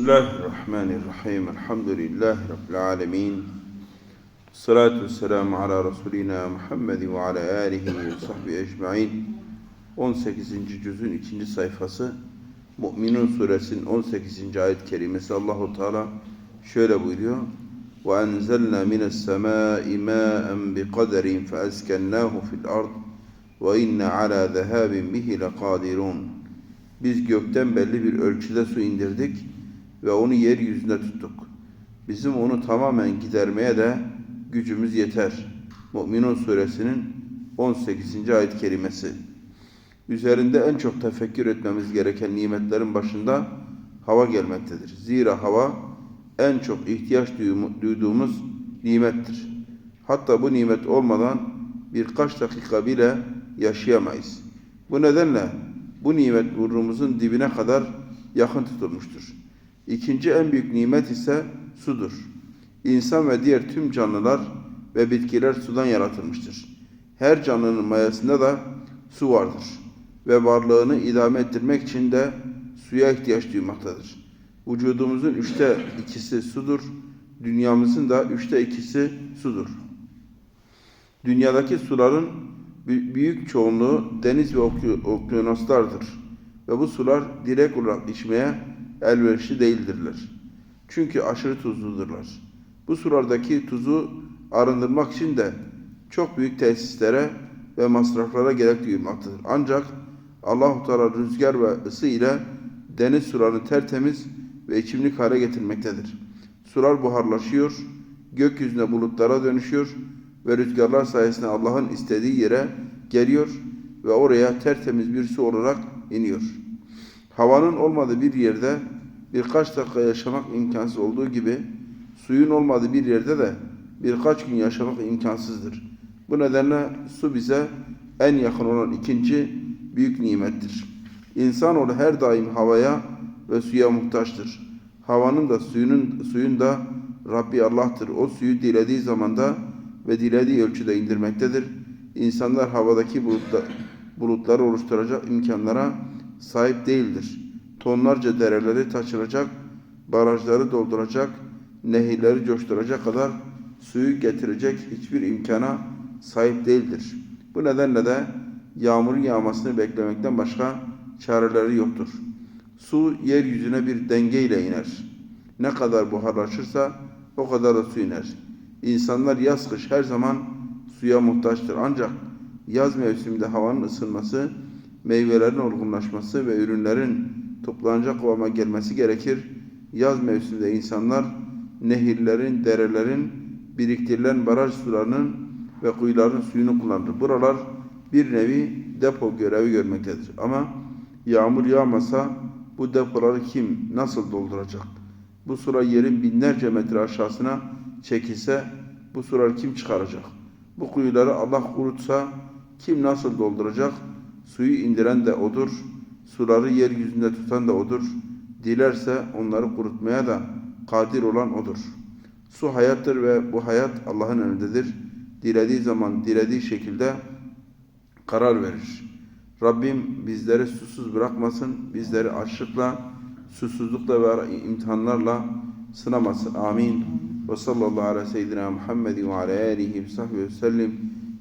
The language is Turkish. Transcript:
Bismillahirrahmanirrahim. Elhamdülillahi Rabbil alemin. Salatu vesselamu ala Resulina Muhammed ve ala alihi ve sahbihi ecmain. 18. cüzün 2. sayfası Mü'minun suresinin 18. ayet kerimesi Allahu Teala şöyle buyuruyor. Ma'en bi kaderin fe eskennahu fil ard ve inne ala zehabin bihi lekadirun. Biz gökten belli bir ölçüde su indirdik ve onu yeryüzünde tuttuk. Bizim onu tamamen gidermeye de gücümüz yeter. Mü'minun suresinin 18. ayet kerimesi. Üzerinde en çok tefekkür etmemiz gereken nimetlerin başında hava gelmektedir. Zira hava en çok ihtiyaç duyduğumuz nimettir. Hatta bu nimet olmadan birkaç dakika bile yaşayamayız. Bu nedenle bu nimet burnumuzun dibine kadar yakın tutulmuştur. İkinci en büyük nimet ise sudur. İnsan ve diğer tüm canlılar ve bitkiler sudan yaratılmıştır. Her canlının mayasında da su vardır ve varlığını idame ettirmek için de suya ihtiyaç duymaktadır. Vücudumuzun üçte ikisi sudur, dünyamızın da üçte ikisi sudur. Dünyadaki suların büyük çoğunluğu deniz ve okyanuslardır ve bu sular direkt olarak içmeye elverişli değildirler. Çünkü aşırı tuzludurlar. Bu sulardaki tuzu arındırmak için de çok büyük tesislere ve masraflara gerek duyulmaktadır. Ancak Allah-u Teala rüzgar ve ısı ile deniz sularını tertemiz ve içimlik hale getirmektedir. Sular buharlaşıyor, gökyüzüne bulutlara dönüşüyor ve rüzgarlar sayesinde Allah'ın istediği yere geliyor ve oraya tertemiz bir su olarak iniyor. Havanın olmadığı bir yerde birkaç dakika yaşamak imkansız olduğu gibi suyun olmadığı bir yerde de birkaç gün yaşamak imkansızdır. Bu nedenle su bize en yakın olan ikinci büyük nimettir. İnsanoğlu her daim havaya ve suya muhtaçtır. Havanın da suyunun suyun da Rabbi Allah'tır. O suyu dilediği zamanda ve dilediği ölçüde indirmektedir. İnsanlar havadaki bulutlar, bulutları oluşturacak imkanlara sahip değildir. Tonlarca dereleri taşıracak, barajları dolduracak, nehirleri coşturacak kadar suyu getirecek hiçbir imkana sahip değildir. Bu nedenle de yağmurun yağmasını beklemekten başka çareleri yoktur. Su yeryüzüne bir dengeyle iner. Ne kadar buharlaşırsa o kadar da su iner. İnsanlar yaz kış her zaman suya muhtaçtır. Ancak yaz mevsiminde havanın ısınması, meyvelerin olgunlaşması ve ürünlerin toplanacak kıvama gelmesi gerekir. Yaz mevsiminde insanlar nehirlerin, derelerin, biriktirilen baraj sularının ve kuyuların suyunu kullanır. Buralar bir nevi depo görevi görmektedir. Ama yağmur yağmasa bu depoları kim, nasıl dolduracak? Bu sular yerin binlerce metre aşağısına çekilse bu suları kim çıkaracak? Bu kuyuları Allah kurutsa kim nasıl dolduracak? Suyu indiren de odur. Suları yeryüzünde tutan da odur. Dilerse onları kurutmaya da kadir olan odur. Su hayattır ve bu hayat Allah'ın elindedir. Dilediği zaman dilediği şekilde karar verir. Rabbim bizleri susuz bırakmasın, bizleri açlıkla, susuzlukla ve imtihanlarla sınamasın. Amin. Ve sallallahu ala ve ala alihi ve sahbihi ve